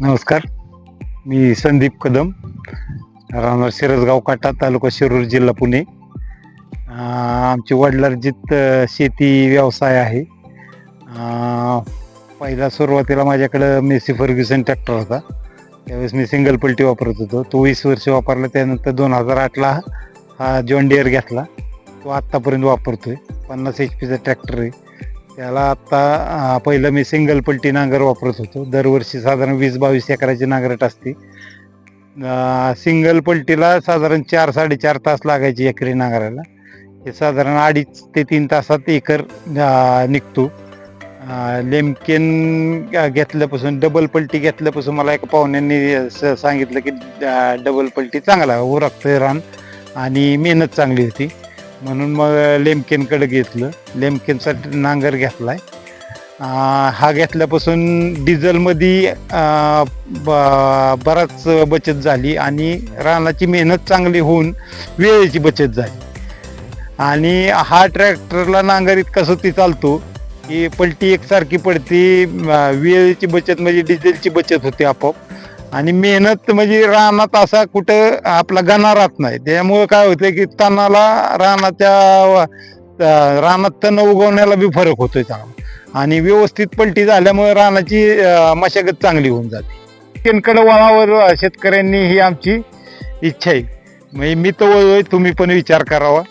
नमस्कार. मी संदीप कदम राहणार शिरसगाव काटा तालुका शिरूर जिल्हा पुणे. आमचे आमची वडिलार्जित शेती व्यवसाय आहे. पहिल्या पहिला सुरुवातीला माझ्याकडं मेसी फर्ग्युसन ट्रॅक्टर होता. त्यावेळेस मी सिंगल पलटी वापरत होतो. तो वीस वर्ष वापरला त्यानंतर दोन हजार आठला हा जॉन डिअर घेतला. तो आत्तापर्यंत वापरतो आहे पन्नास एच पीचा ट्रॅक्टर आहे. त्याला आत्ता पहिलं मी सिंगल पलटी नांगर वापरत होतो. दरवर्षी साधारण वीस बावीस एकराची नांगरट असते. सिंगल पलटीला साधारण चार साडेचार तास लागायचे एकरी नांगरायला. हे साधारण अडीच ते तीन तासात एकर निघतो. लेमकेन घेतल्यापासून डबल पलटी घेतल्यापासून मला एका पाहुण्यांनी स- सांगितलं की डबल पलटी चांगला उरकतं रान आणि मेहनत चांगली होती. म्हणून मग लेमकेनकडे घेतलं. लेमकेनसाठी नांगर घेतलाय. हा घेतल्यापासून डिझेलमध्ये ब- बराच बचत झाली आणि रानाची मेहनत चांगली होऊन वेळेची बचत झाली. आणि हा ट्रॅक्टरला नांगर नांगरीत कसोती चालतो की पलटी एकसारखी पडते वेळेची बचत म्हणजे डिझेलची बचत होते आपोआप. आणि मेहनत म्हणजे रानात असा कुठं आपला गणा राहत नाही. त्यामुळे काय होतं की तणाला रानाच्या रानात तण उगवण्याला बी फरक होतोय चांगला. आणि व्यवस्थित पलटी झाल्यामुळे रानाची मशागत चांगली होऊन जाते. केनकडे वळावर शेतकऱ्यांनी ही आमची इच्छा आहे. म्हणजे मी तर वळलोय तुम्ही पण विचार करावा.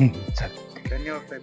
धन्यवाद